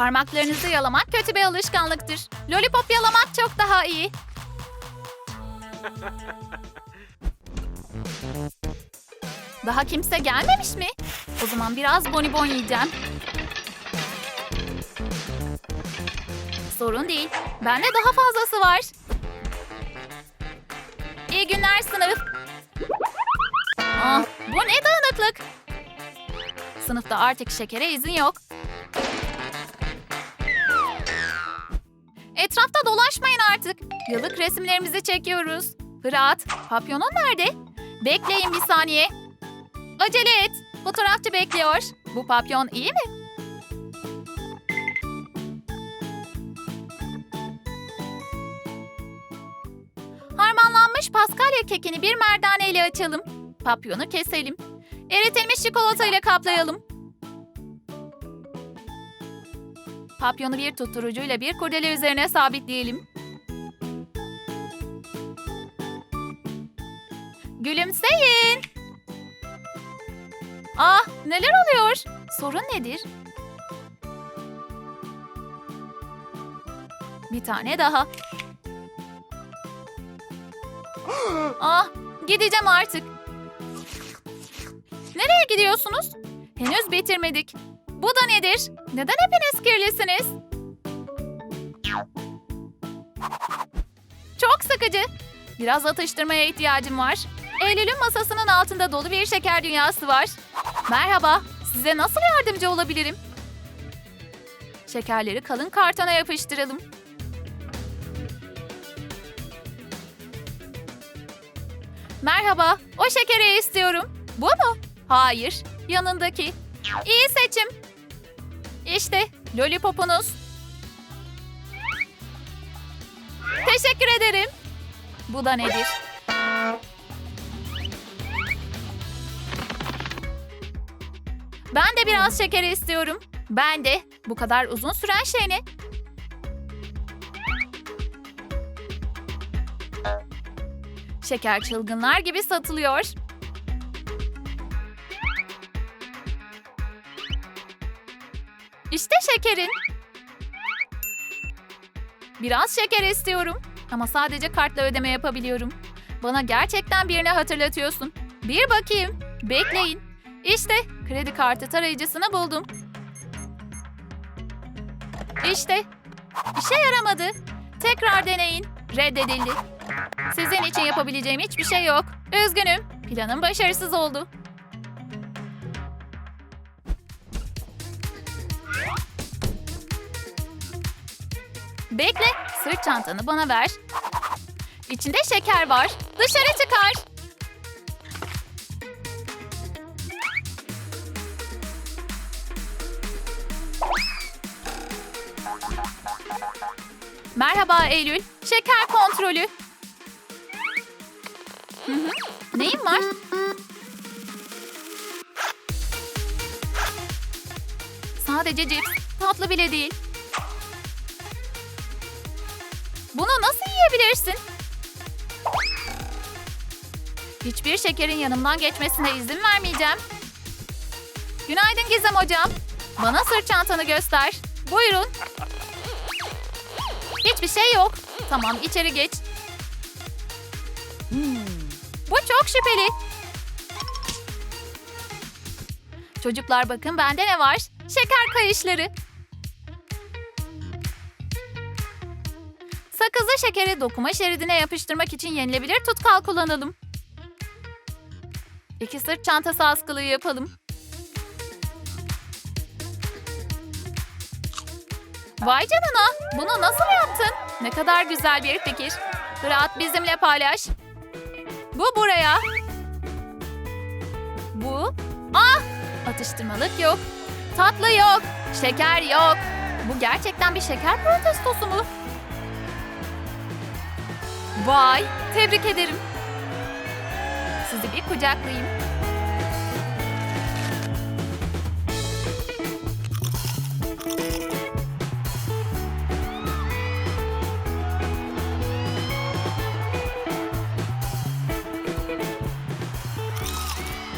Parmaklarınızı yalamak kötü bir alışkanlıktır. Lollipop yalamak çok daha iyi. Daha kimse gelmemiş mi? O zaman biraz bonibon yiyeceğim. Sorun değil. Bende daha fazlası var. İyi günler sınıf. Ah, bu ne dağınıklık. Sınıfta artık şekere izin yok. Etrafta dolaşmayın artık. Yıllık resimlerimizi çekiyoruz. Fırat, papyonun nerede? Bekleyin bir saniye. Acele et. Fotoğrafçı bekliyor. Bu papyon iyi mi? Harmanlanmış paskalya kekini bir merdane ile açalım. Papyonu keselim. Eritilmiş çikolata ile kaplayalım. Papyonu bir tutturucuyla bir kurdele üzerine sabitleyelim. Gülümseyin. Ah, neler oluyor? Sorun nedir? Bir tane daha. Ah, gideceğim artık. Nereye gidiyorsunuz? Henüz bitirmedik. Bu da nedir? Neden hepiniz kirlisiniz? Çok sıkıcı. Biraz atıştırmaya ihtiyacım var. Eylül'ün masasının altında dolu bir şeker dünyası var. Merhaba, size nasıl yardımcı olabilirim? Şekerleri kalın kartona yapıştıralım. Merhaba, o şekeri istiyorum. Bu mu? Hayır, yanındaki. İyi seçim. İşte lollipopunuz. Teşekkür ederim. Bu da nedir? Ben de biraz şeker istiyorum. Ben de. Bu kadar uzun süren şey ne? Şeker çılgınlar gibi satılıyor. İşte şekerin. Biraz şeker istiyorum. Ama sadece kartla ödeme yapabiliyorum. Bana gerçekten birini hatırlatıyorsun. Bir bakayım. Bekleyin. İşte kredi kartı tarayıcısını buldum. İşte. İşe yaramadı. Tekrar deneyin. Reddedildi. Sizin için yapabileceğim hiçbir şey yok. Üzgünüm. Planım başarısız oldu. Bekle. Sırt çantanı bana ver. İçinde şeker var. Dışarı çıkar. Merhaba Eylül. Şeker kontrolü. Hı hı. Neyin var? Sadece cips. Tatlı bile değil. Bunu nasıl yiyebilirsin? Hiçbir şekerin yanımdan geçmesine izin vermeyeceğim. Günaydın Gizem hocam. Bana sırt çantanı göster. Buyurun. Hiçbir şey yok. Tamam içeri geç. Hmm, Bu çok şüpheli. Çocuklar bakın bende ne var? Şeker kayışları. Sakızlı şekeri dokuma şeridine yapıştırmak için yenilebilir tutkal kullanalım. İki sırt çantası askılığı yapalım. Vay canına, bunu nasıl yaptın? Ne kadar güzel bir fikir. Fırat bizimle paylaş. Bu buraya. Bu. Ah! Atıştırmalık yok. Tatlı yok. Şeker yok. Bu gerçekten bir şeker protestosu mu? Vay, tebrik ederim. Sizi bir kucaklayayım.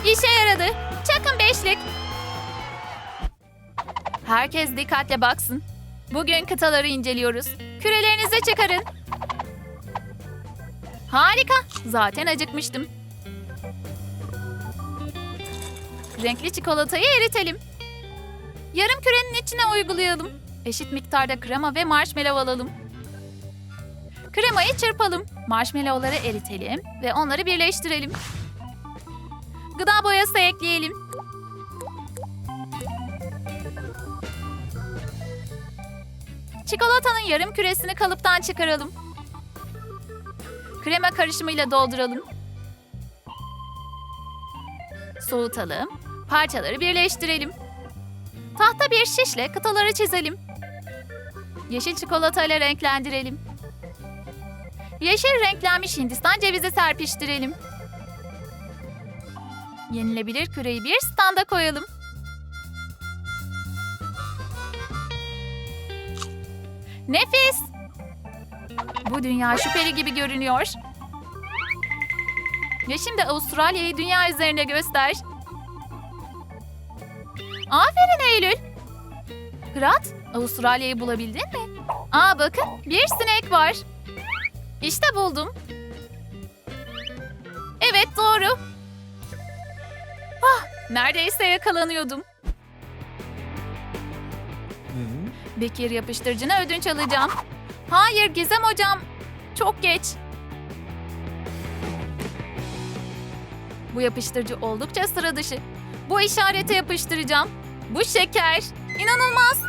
İşe yaradı. Çakın beşlik. Herkes dikkatle baksın. Bugün kıtaları inceliyoruz. Kürelerinizi çıkarın. Harika. Zaten acıkmıştım. Renkli çikolatayı eritelim. Yarım kürenin içine uygulayalım. Eşit miktarda krema ve marshmallow alalım. Kremayı çırpalım. Marshmallowları eritelim ve onları birleştirelim. Gıda boyası ekleyelim. Çikolatanın yarım küresini kalıptan çıkaralım. Krema karışımıyla dolduralım. Soğutalım. Parçaları birleştirelim. Tahta bir şişle kıtaları çizelim. Yeşil çikolatayla renklendirelim. Yeşil renklenmiş Hindistan cevizi serpiştirelim. Yenilebilir küreyi bir standa koyalım. Nefis! Bu dünya şüpheli gibi görünüyor. Ve şimdi Avustralya'yı dünya üzerine göster. Aferin Eylül. Fırat, Avustralya'yı bulabildin mi? Aa bakın, bir sinek var. İşte buldum. Evet doğru. Ah, neredeyse yakalanıyordum. Bekir yapıştırıcına ödünç alacağım. Hayır Gizem hocam. Çok geç. Bu yapıştırıcı oldukça sıra dışı. Bu işarete yapıştıracağım. Bu şeker. İnanılmaz.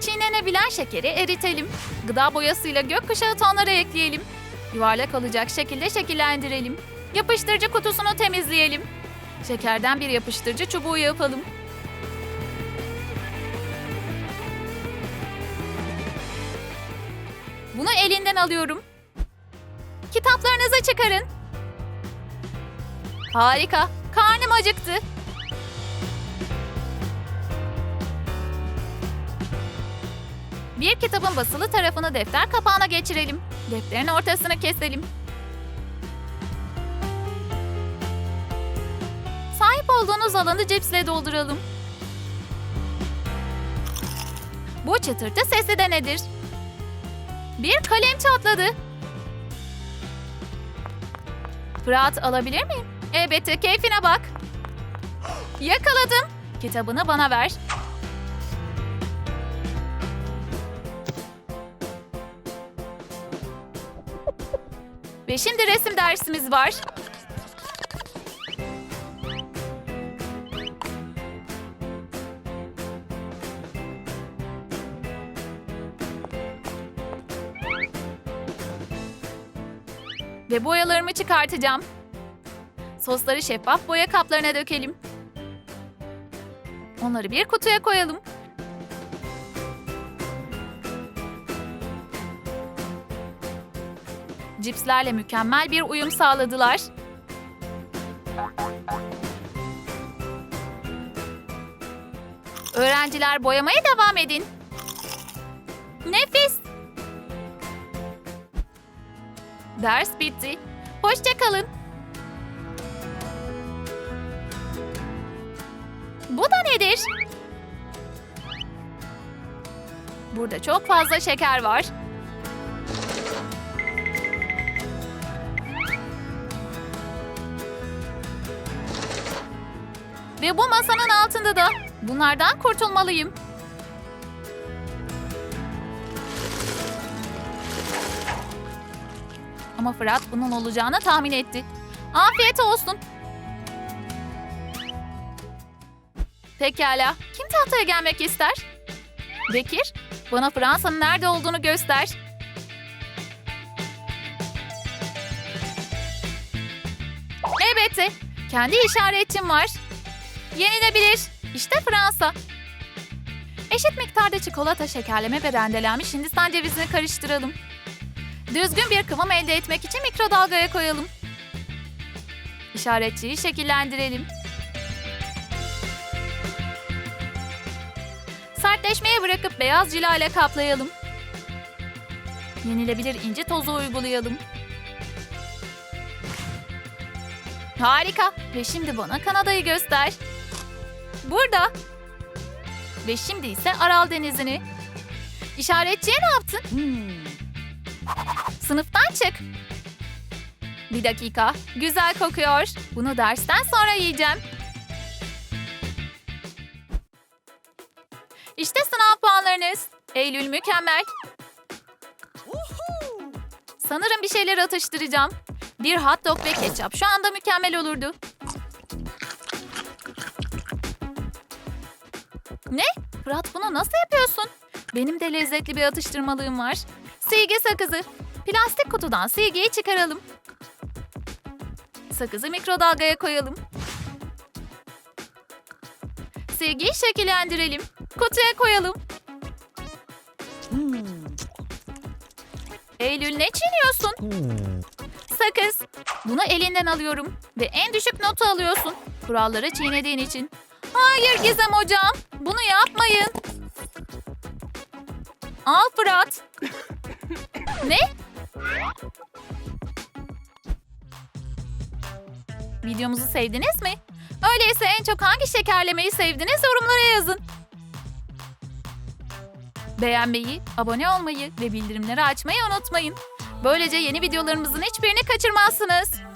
Çiğnenebilen şekeri eritelim. Gıda boyasıyla gökkuşağı tonları ekleyelim. Yuvarlak olacak şekilde şekillendirelim. Yapıştırıcı kutusunu temizleyelim. Şekerden bir yapıştırıcı çubuğu yapalım. Bunu elinden alıyorum. Kitaplarınızı çıkarın. Harika. Karnım acıktı. Bir kitabın basılı tarafını defter kapağına geçirelim. Defterin ortasını keselim. Olduğunuz alanı cipsle dolduralım. Bu çıtırtı sesi de nedir? Bir kalem çatladı. Fırat alabilir miyim? Elbette keyfine bak. Yakaladım. Kitabını bana ver. Ve şimdi resim dersimiz var. Ve boyalarımı çıkartacağım. Sosları şeffaf boya kaplarına dökelim. Onları bir kutuya koyalım. Cipslerle mükemmel bir uyum sağladılar. Öğrenciler boyamaya devam edin. Nefis. Ders bitti. Hoşça kalın. Bu da nedir? Burada çok fazla şeker var. Ve bu masanın altında da. Bunlardan kurtulmalıyım. Ama Fırat bunun olacağını tahmin etti. Afiyet olsun. Pekala. Kim tahtaya gelmek ister? Bekir, bana Fransa'nın nerede olduğunu göster. Elbette. Kendi işaretim var. Yenilebilir. İşte Fransa. Eşit miktarda çikolata, şekerleme ve rendelenmiş Hindistan cevizini karıştıralım. Düzgün bir kıvam elde etmek için mikrodalgaya koyalım. İşaretçiyi şekillendirelim. Sertleşmeye bırakıp beyaz cila ile kaplayalım. Yenilebilir inci tozu uygulayalım. Harika. Ve şimdi bana Kanada'yı göster. Burada. Ve şimdi ise Aral Denizi'ni. İşaretçiye ne yaptın? Sınıftan çık. Bir dakika. Güzel kokuyor. Bunu dersten sonra yiyeceğim. İşte sınav puanlarınız. Eylül mükemmel. Sanırım bir şeyler atıştıracağım. Bir hot dog ve ketçap şu anda mükemmel olurdu. Ne? Fırat bunu nasıl yapıyorsun? Benim de lezzetli bir atıştırmalığım var. Silge sakızı. Plastik kutudan silgeyi çıkaralım. Sakızı mikrodalgaya koyalım. Silgiyi şekillendirelim. Kutuya koyalım. Eylül ne çiğniyorsun? Sakız. Bunu elinden alıyorum. Ve en düşük notu alıyorsun. Kuralları çiğnediğin için. Hayır Gizem hocam. Bunu yapmayın. Al Fırat. Ne? Videomuzu sevdiniz mi? Öyleyse en çok hangi şekerlemeyi sevdiniz yorumlara yazın. Beğenmeyi, abone olmayı ve bildirimleri açmayı unutmayın. Böylece yeni videolarımızın hiçbirini kaçırmazsınız.